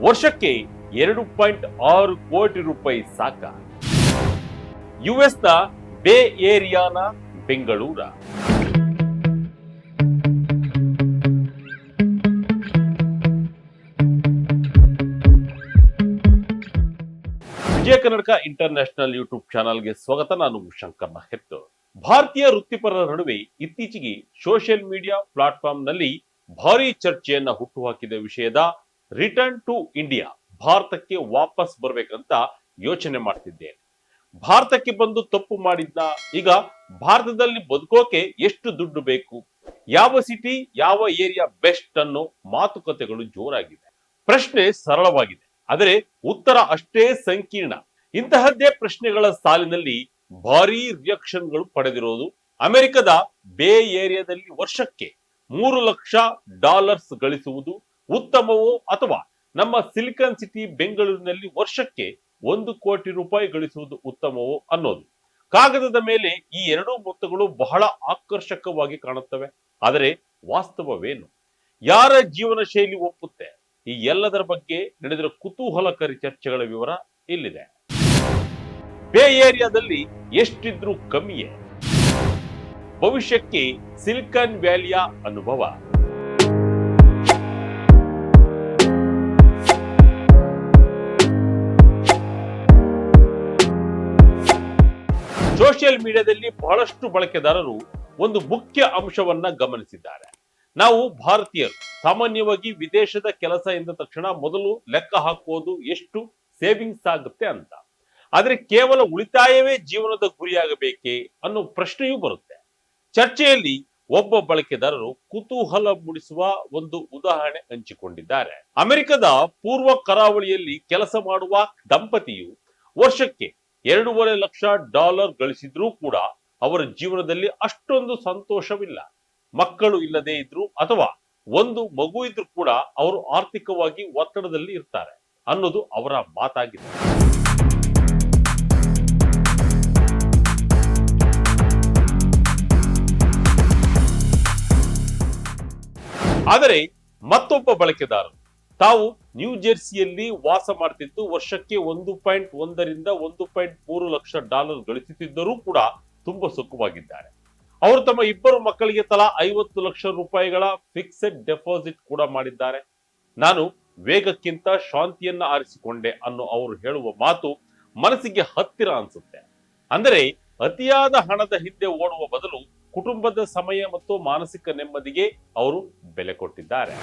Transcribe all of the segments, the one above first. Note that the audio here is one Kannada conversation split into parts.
ವರ್ಷಕ್ಕೆ ಎರಡು ಪಾಯಿಂಟ್ ಆರು ಕೋಟಿ ರೂಪಾಯಿ ಸಾಕ ಯುಎಸ್ನ ಬೇ ಏರಿಯಾನ ಬೆಂಗಳೂರ. ವಿಜಯ ಕನ್ನಡಕ ಇಂಟರ್ನ್ಯಾಷನಲ್ ಯೂಟ್ಯೂಬ್ ಚಾನಲ್ಗೆ ಸ್ವಾಗತ. ನಾನು ಶಂಕರ್ ಹೆತ್ತು ಭಾರತೀಯ ವೃತ್ತಿಪರರ ನಡುವೆ ಇತ್ತೀಚೆಗೆ ಸೋಷಿಯಲ್ ಮೀಡಿಯಾ ಪ್ಲಾಟ್ಫಾರ್ಮ್ನಲ್ಲಿ ಭಾರಿ ಚರ್ಚೆಯನ್ನ ಹುಟ್ಟುಹಾಕಿದ ವಿಷಯದ ರಿಟರ್ನ್ ಟು ಇಂಡಿಯಾ ಭಾರತಕ್ಕೆ ವಾಪಸ್ ಬರ್ಬೇಕಂತ ಯೋಚನೆ ಮಾಡ್ತಿದ್ದೇನೆ. ಭಾರತಕ್ಕೆ ಬಂದು ತಪ್ಪು ಮಾಡಿದ್ದ ಈಗ ಭಾರತದಲ್ಲಿ ಬದುಕೋಕೆ ಎಷ್ಟು ದುಡ್ಡು ಬೇಕು? ಯಾವ ಸಿಟಿ ಯಾವ ಏರಿಯಾ ಬೆಸ್ಟ್ ಅನ್ನೋ ಮಾತುಕತೆಗಳು ಜೋರಾಗಿದೆ. ಪ್ರಶ್ನೆ ಸರಳವಾಗಿದೆ, ಆದರೆ ಉತ್ತರ ಅಷ್ಟೇ ಸಂಕೀರ್ಣ. ಇಂತಹದ್ದೇ ಪ್ರಶ್ನೆಗಳ ಸಾಲಿನಲ್ಲಿ ಭಾರೀ ರಿಯಾಕ್ಷನ್ಗಳು ಪಡೆದಿರೋದು ಅಮೆರಿಕದ ಬೇ ಏರಿಯಾದಲ್ಲಿ ವರ್ಷಕ್ಕೆ ಮೂರು ಲಕ್ಷ ಡಾಲರ್ಸ್ ಗಳಿಸುವುದು ಉತ್ತಮವೋ ಅಥವಾ ನಮ್ಮ ಸಿಲಿಕಾನ್ ಸಿಟಿ ಬೆಂಗಳೂರಿನಲ್ಲಿ ವರ್ಷಕ್ಕೆ ಒಂದು ಕೋಟಿ ರೂಪಾಯಿ ಗಳಿಸುವುದು ಉತ್ತಮವೋ ಅನ್ನೋದು. ಕಾಗದದ ಮೇಲೆ ಈ ಎರಡೂ ಮೊತ್ತಗಳು ಬಹಳ ಆಕರ್ಷಕವಾಗಿ ಕಾಣುತ್ತವೆ. ಆದರೆ ವಾಸ್ತವವೇನು? ಯಾರ ಜೀವನ ಶೈಲಿ ಒಪ್ಪುತ್ತೆ? ಈ ಎಲ್ಲದರ ಬಗ್ಗೆ ನಡೆದಿರೋ ಕುತೂಹಲಕಾರಿ ಚರ್ಚೆಗಳ ವಿವರ ಇಲ್ಲಿದೆ. ಬೇ ಏರಿಯಾದಲ್ಲಿ ಎಷ್ಟಿದ್ರೂ ಕಮ್ಮಿಯೇ. ಭವಿಷ್ಯಕ್ಕೆ ಸಿಲಿಕಾನ್ ವ್ಯಾಲಿಯ ಅನುಭವ. ಸೋಷಿಯಲ್ ಮೀಡಿಯಾದಲ್ಲಿ ಬಹಳಷ್ಟು ಬಳಕೆದಾರರು ಒಂದು ಮುಖ್ಯ ಅಂಶವನ್ನ ಗಮನಿಸಿದ್ದಾರೆ. ನಾವು ಭಾರತೀಯರು, ಸಾಮಾನ್ಯವಾಗಿ ವಿದೇಶದ ಕೆಲಸ ಎಂದ ತಕ್ಷಣ ಮೊದಲು ಲೆಕ್ಕ ಹಾಕುವುದು ಎಷ್ಟು ಸೇವಿಂಗ್ಸ್ ಆಗುತ್ತೆ ಅಂತ. ಆದ್ರೆ ಕೇವಲ ಉಳಿತಾಯವೇ ಜೀವನದ ಗುರಿಯಾಗಬೇಕೆ ಅನ್ನೋ ಪ್ರಶ್ನೆಯೂ ಬರುತ್ತೆ. ಚರ್ಚೆಯಲ್ಲಿ ಒಬ್ಬ ಬಳಕೆದಾರರು ಕುತೂಹಲ ಮೂಡಿಸುವ ಒಂದು ಉದಾಹರಣೆ ಹಂಚಿಕೊಂಡಿದ್ದಾರೆ. ಅಮೆರಿಕದ ಪೂರ್ವ ಕರಾವಳಿಯಲ್ಲಿ ಕೆಲಸ ಮಾಡುವ ದಂಪತಿಯು ವರ್ಷಕ್ಕೆ ಎರಡೂವರೆ ಲಕ್ಷ ಡಾಲರ್ ಗಳಿಸಿದ್ರೂ ಕೂಡ ಅವರ ಜೀವನದಲ್ಲಿ ಅಷ್ಟೊಂದು ಸಂತೋಷವಿಲ್ಲ. ಮಕ್ಕಳು ಇಲ್ಲದೆ ಇದ್ರು ಅಥವಾ ಒಂದು ಮಗು ಇದ್ರೂ ಕೂಡ ಅವರು ಆರ್ಥಿಕವಾಗಿ ಒತ್ತಡದಲ್ಲಿ ಇರ್ತಾರೆ ಅನ್ನೋದು ಅವರ ಮಾತಾಗಿದೆ. ಆದರೆ ಮತ್ತೊಬ್ಬ ಬಳಕೆದಾರರು ತಾವು ನ್ಯೂ ಜೆರ್ಸಿಯಲ್ಲಿ ವಾಸ ಮಾಡ್ತಿದ್ದು ವರ್ಷಕ್ಕೆ ಒಂದು ಪಾಯಿಂಟ್ ಒಂದರಿಂದ ಒಂದು ಪಾಯಿಂಟ್ ಮೂರು ಲಕ್ಷ ಡಾಲರ್ ಗಳಿಸುತ್ತಿದ್ದರೂ ಕೂಡ ತುಂಬಾ ಸುಖವಾಗಿದ್ದಾರೆ. ಅವರು ತಮ್ಮ ಇಬ್ಬರು ಮಕ್ಕಳಿಗೆ ತಲಾ ಐವತ್ತು ಲಕ್ಷ ರೂಪಾಯಿಗಳ ಫಿಕ್ಸೆಡ್ ಡೆಪಾಸಿಟ್ ಕೂಡ ಮಾಡಿದ್ದಾರೆ. ನಾನು ವೇಗಕ್ಕಿಂತ ಶಾಂತಿಯನ್ನ ಆರಿಸಿಕೊಂಡೆ ಅನ್ನೋ ಅವರು ಹೇಳುವ ಮಾತು ಮನಸ್ಸಿಗೆ ಹತ್ತಿರ ಅನ್ಸುತ್ತೆ. ಅಂದರೆ ಅತಿಯಾದ ಹಣದ ಹಿಂದೆ ಓಡುವ ಬದಲು ಕುಟುಂಬದ ಸಮಯ ಮತ್ತು ಮಾನಸಿಕ ನೆಮ್ಮದಿಗೆ ಅವರು ಬೆಲೆ ಕೊಟ್ಟಿದ್ದಾರೆ.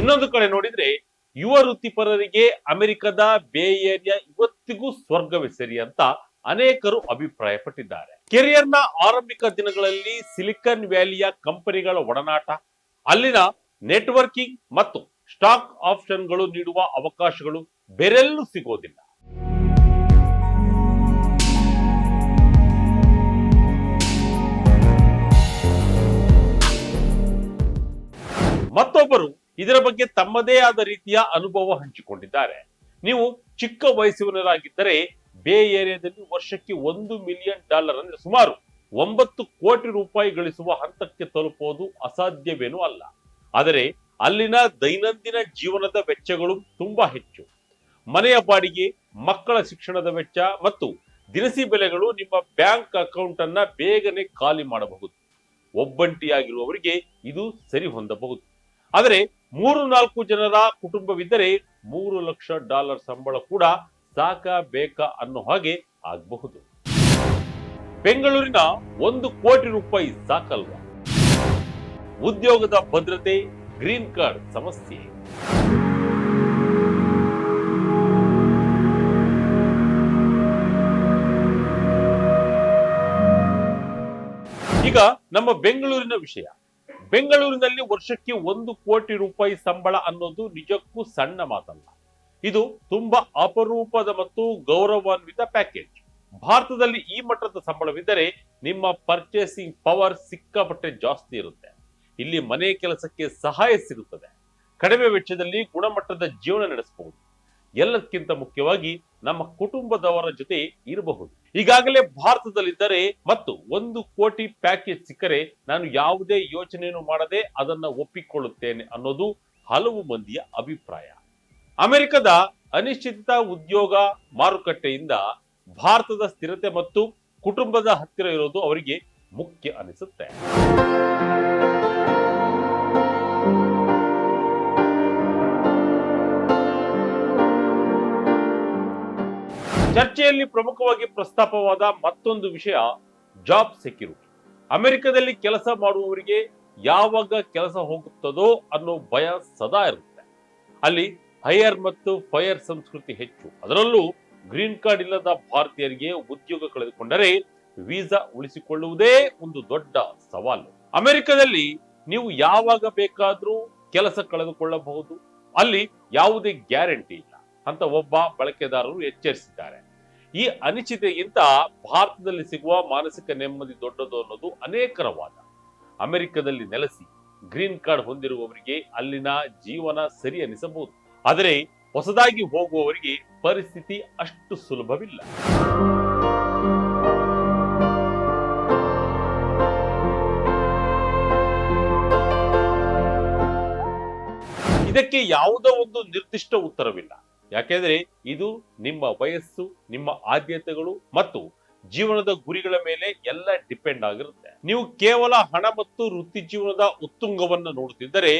ಇನ್ನೊಂದು ಕಡೆ ನೋಡಿದ್ರೆ ಯುವ ವೃತ್ತಿಪರರಿಗೆ ಅಮೆರಿಕದ ಬೇ ಏರಿಯಾ ಇವತ್ತಿಗೂ ಸ್ವರ್ಗವೇ ಸರಿ ಅಂತ ಅನೇಕರು ಅಭಿಪ್ರಾಯಪಟ್ಟಿದ್ದಾರೆ. ನ ಆರಂಭಿಕ ದಿನಗಳಲ್ಲಿ ಸಿಲಿಕಾನ್ ವ್ಯಾಲಿಯ ಕಂಪನಿಗಳ ಒಡನಾಟ, ಅಲ್ಲಿನ ನೆಟ್ವರ್ಕಿಂಗ್ ಮತ್ತು ಸ್ಟಾಕ್ ಆಪ್ಷನ್ಗಳು ನೀಡುವ ಅವಕಾಶಗಳು ಬೇರೆಲ್ಲೂ ಸಿಗೋದಿಲ್ಲ. ಮತ್ತೊಬ್ಬರು ಇದರ ಬಗ್ಗೆ ತಮ್ಮದೇ ಆದ ರೀತಿಯ ಅನುಭವ ಹಂಚಿಕೊಂಡಿದ್ದಾರೆ. ನೀವು ಚಿಕ್ಕ ವಯಸ್ಸಿನರಾಗಿದ್ದರೆ ಬೇ ಏರಿಯಾದಲ್ಲಿ ವರ್ಷಕ್ಕೆ ಒಂದು ಮಿಲಿಯನ್ ಡಾಲರ್ ಅಂದ್ರೆ ಸುಮಾರು ಒಂಬತ್ತು ಕೋಟಿ ರೂಪಾಯಿ ಗಳಿಸುವ ಹಂತಕ್ಕೆ ತಲುಪೋದು ಅಸಾಧ್ಯವೇನೂ ಅಲ್ಲ. ಆದರೆ ಅಲ್ಲಿನ ದೈನಂದಿನ ಜೀವನದ ವೆಚ್ಚಗಳು ತುಂಬಾ ಹೆಚ್ಚು. ಮನೆಯ ಬಾಡಿಗೆ, ಮಕ್ಕಳ ಶಿಕ್ಷಣದ ವೆಚ್ಚ ಮತ್ತು ದಿನಸಿ ಬೆಲೆಗಳು ನಿಮ್ಮ ಬ್ಯಾಂಕ್ ಅಕೌಂಟ್ ಅನ್ನ ಬೇಗನೆ ಖಾಲಿ ಮಾಡಬಹುದು. ಒಬ್ಬಂಟಿಯಾಗಿರುವವರಿಗೆ ಇದು ಸರಿ ಹೊಂದಬಹುದು. ಆದರೆ ಮೂರು ನಾಲ್ಕು ಜನರ ಕುಟುಂಬವಿದ್ದರೆ ಮೂರು ಲಕ್ಷ ಡಾಲರ್ ಸಂಬಳ ಕೂಡ ಸಾಕ ಬೇಕಾ ಅನ್ನೋ ಹಾಗೆ ಆಗಬಹುದು. ಬೆಂಗಳೂರಿನ ಒಂದು ಕೋಟಿ ರೂಪಾಯಿ ಸಾಕಲ್ವಾ? ಉದ್ಯೋಗದ ಭದ್ರತೆ, ಗ್ರೀನ್ ಕಾರ್ಡ್ ಸಮಸ್ಯೆ. ಈಗ ನಮ್ಮ ಬೆಂಗಳೂರಿನ ವಿಷಯ. ಬೆಂಗಳೂರಿನಲ್ಲಿ ವರ್ಷಕ್ಕೆ ಒಂದು ಕೋಟಿ ರೂಪಾಯಿ ಸಂಬಳ ಅನ್ನೋದು ನಿಜಕ್ಕೂ ಸಣ್ಣ ಮಾತಲ್ಲ. ಇದು ತುಂಬಾ ಅಪರೂಪದ ಮತ್ತು ಗೌರವಾನ್ವಿತ ಪ್ಯಾಕೇಜ್. ಭಾರತದಲ್ಲಿ ಈ ಮಟ್ಟದ ಸಂಬಳವಿದ್ದರೆ ನಿಮ್ಮ ಪರ್ಚೇಸಿಂಗ್ ಪವರ್ ಸಿಕ್ಕಾಪಟ್ಟೆ ಜಾಸ್ತಿ ಇರುತ್ತೆ. ಇಲ್ಲಿ ಮನೆ ಕೆಲಸಕ್ಕೆ ಸಹಾಯ ಸಿಗುತ್ತದೆ. ಕಡಿಮೆ ವೆಚ್ಚದಲ್ಲಿ ಗುಣಮಟ್ಟದ ಜೀವನ ನಡೆಸಬಹುದು. ಎಲ್ಲಕ್ಕಿಂತ ಮುಖ್ಯವಾಗಿ ನಮ್ಮ ಕುಟುಂಬದವರ ಜೊತೆ ಇರಬಹುದು. ಈಗಾಗಲೇ ಭಾರತದಲ್ಲಿದ್ದರೆ ಮತ್ತು ಒಂದು ಕೋಟಿ ಪ್ಯಾಕೇಜ್ ಸಿಕ್ಕರೆ ನಾನು ಯಾವುದೇ ಯೋಚನೆಯನ್ನು ಮಾಡದೆ ಅದನ್ನ ಒಪ್ಪಿಕೊಳ್ಳುತ್ತೇನೆ ಅನ್ನೋದು ಹಲವು ಮಂದಿಯ ಅಭಿಪ್ರಾಯ. ಅಮೆರಿಕದ ಅನಿಶ್ಚಿತ ಉದ್ಯೋಗ ಮಾರುಕಟ್ಟೆಯಿಂದ ಭಾರತದ ಸ್ಥಿರತೆ ಮತ್ತು ಕುಟುಂಬದ ಹತ್ತಿರ ಇರೋದು ಅವರಿಗೆ ಮುಖ್ಯ ಅನಿಸುತ್ತೆ. ಚರ್ಚೆಯಲ್ಲಿ ಪ್ರಮುಖವಾಗಿ ಪ್ರಸ್ತಾಪವಾದ ಮತ್ತೊಂದು ವಿಷಯ ಜಾಬ್ ಸೆಕ್ಯೂರಿಟಿ. ಅಮೆರಿಕದಲ್ಲಿ ಕೆಲಸ ಮಾಡುವವರಿಗೆ ಯಾವಾಗ ಕೆಲಸ ಹೋಗುತ್ತದೋ ಅನ್ನೋ ಭಯ ಸದಾ ಇರುತ್ತೆ. ಅಲ್ಲಿ ಹೈಯರ್ ಮತ್ತು ಫೈಯರ್ ಸಂಸ್ಕೃತಿ ಹೆಚ್ಚು. ಅದರಲ್ಲೂ ಗ್ರೀನ್ ಕಾರ್ಡ್ ಇಲ್ಲದ ಭಾರತೀಯರಿಗೆ ಉದ್ಯೋಗ ಕಳೆದುಕೊಂಡರೆ ವೀಸಾ ಉಳಿಸಿಕೊಳ್ಳುವುದೇ ಒಂದು ದೊಡ್ಡ ಸವಾಲು. ಅಮೆರಿಕದಲ್ಲಿ ನೀವು ಯಾವಾಗ ಬೇಕಾದರೂ ಕೆಲಸ ಕಳೆದುಕೊಳ್ಳಬಹುದು. ಅಲ್ಲಿ ಯಾವುದೇ ಗ್ಯಾರಂಟಿ ಅಂತ ಒಬ್ಬ ಬಳಕೆದಾರರು ಎಚ್ಚರಿಸಿದ್ದಾರೆ. ಈ ಅನಿಶ್ಚಿತೆಗಿಂತ ಭಾರತದಲ್ಲಿ ಸಿಗುವ ಮಾನಸಿಕ ನೆಮ್ಮದಿ ದೊಡ್ಡದು ಅನ್ನೋದು ಅನೇಕರ ವಾದ. ಅಮೆರಿಕದಲ್ಲಿ ನೆಲೆಸಿ ಗ್ರೀನ್ ಕಾರ್ಡ್ ಹೊಂದಿರುವವರಿಗೆ ಅಲ್ಲಿನ ಜೀವನ ಸರಿ ಅನಿಸಬಹುದು. ಆದರೆ ಹೊಸದಾಗಿ ಹೋಗುವವರಿಗೆ ಪರಿಸ್ಥಿತಿ ಅಷ್ಟು ಸುಲಭವಿಲ್ಲ. ಇದಕ್ಕೆ ಯಾವುದೋ ಒಂದು ನಿರ್ದಿಷ್ಟ ಉತ್ತರವಿಲ್ಲ. ಯಾಕೆಂದ್ರೆ ಇದು ನಿಮ್ಮ ವಯಸ್ಸು, ನಿಮ್ಮ ಆದ್ಯತೆಗಳು ಮತ್ತು ಜೀವನದ ಗುರಿಗಳ ಮೇಲೆ ಎಲ್ಲ ಡಿಪೆಂಡ್ ಆಗಿರುತ್ತೆ. ನೀವು ಕೇವಲ ಹಣ ಮತ್ತು ವೃತ್ತಿ ಜೀವನದ ಉತ್ತುಂಗವನ್ನು ನೋಡುತ್ತಿದ್ದರೆ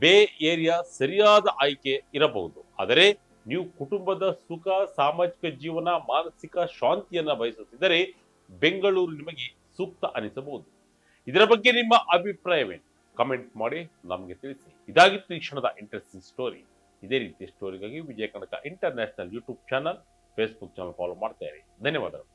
ಬೇ ಏರಿಯಾ ಸರಿಯಾದ ಆಯ್ಕೆ ಇರಬಹುದು. ಆದರೆ ನೀವು ಕುಟುಂಬದ ಸುಖ, ಸಾಮಾಜಿಕ ಜೀವನ, ಮಾನಸಿಕ ಶಾಂತಿಯನ್ನ ಬಯಸುತ್ತಿದ್ದರೆ ಬೆಂಗಳೂರು ನಿಮಗೆ ಸೂಕ್ತ ಅನಿಸಬಹುದು. ಇದರ ಬಗ್ಗೆ ನಿಮ್ಮ ಅಭಿಪ್ರಾಯವೇನು? ಕಮೆಂಟ್ ಮಾಡಿ ನಮಗೆ ತಿಳಿಸಿ. ಇದಾಗಿತ್ತು ಈ ಕ್ಷಣದ ಇಂಟ್ರೆಸ್ಟಿಂಗ್ ಸ್ಟೋರಿ ಇದೇ ರೀತಿ ಸ್ಟೋರಿಗಾಗಿ Vijaya Kanaka international YouTube channel Facebook channel follow ಮಾಡ್ತಾ ಇರಿ. ಧನ್ಯವಾದಗಳು.